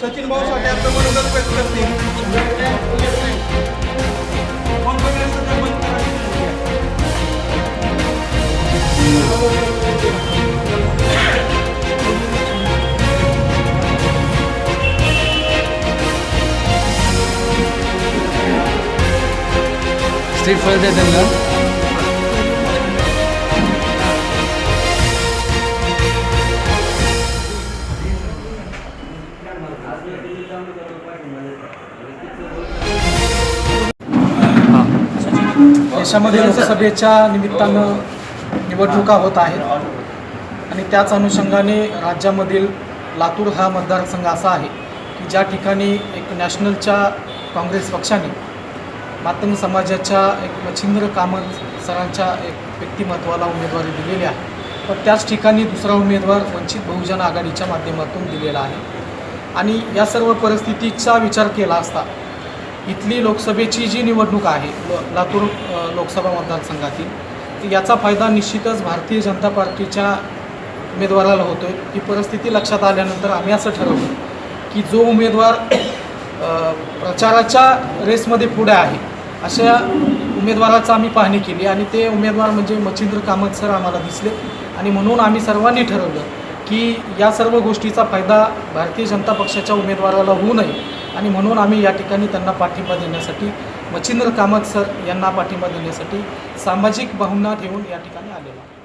सचिन भाऊ साठे आपलं मनोगत व्यक्त करते कोण काँग्रेसचं त्यांना देशामध्ये लोकसभेच्या निमित्तानं निवडणुका होत आहेत. आणि त्याच अनुषंगाने राज्यामधील लातूर हा मतदारसंघ असा आहे की ज्या ठिकाणी एक नॅशनलच्या काँग्रेस पक्षाने मातंग समाजाच्या एक मच्छिंद्र कामत सरांच्या एक व्यक्तिमत्वाला उमेदवारी दिलेली आहे. पण त्याच ठिकाणी दुसरा उमेदवार वंचित बहुजन आघाडीच्या माध्यमातून दिलेला आहे. आणि या सर्व परिस्थितीचा विचार केला असता इथली लोकसभेची जी निवडणूक आहे लातूर लोकसभा मतदारसंघातील याचा फायदा निश्चितच भारतीय जनता पार्टीच्या उमेदवाराला होतो आहे ही परिस्थिती लक्षात आल्यानंतर आम्ही असं ठरवलं की जो उमेदवार प्रचाराच्या रेसमध्ये पुढे आहे अशा उमेदवाराचा आम्ही पाहणी केली आणि ते उमेदवार म्हणजे मच्छिंद्र कामत सर आम्हाला दिसले. आणि म्हणून आम्ही सर्वांनी ठरवलं की या सर्व गोष्टीचा फायदा भारतीय जनता पक्षाच्या उमेदवाराला होऊ नये. आणि म्हणून आम्ही या ठिकाणी त्यांना पाठिंबा देण्यासाठी मच्छिंद्र कामत सर यांना पाठिंबा देण्यासाठी सामाजिक भावना ठेवून या ठिकाणी आलेलो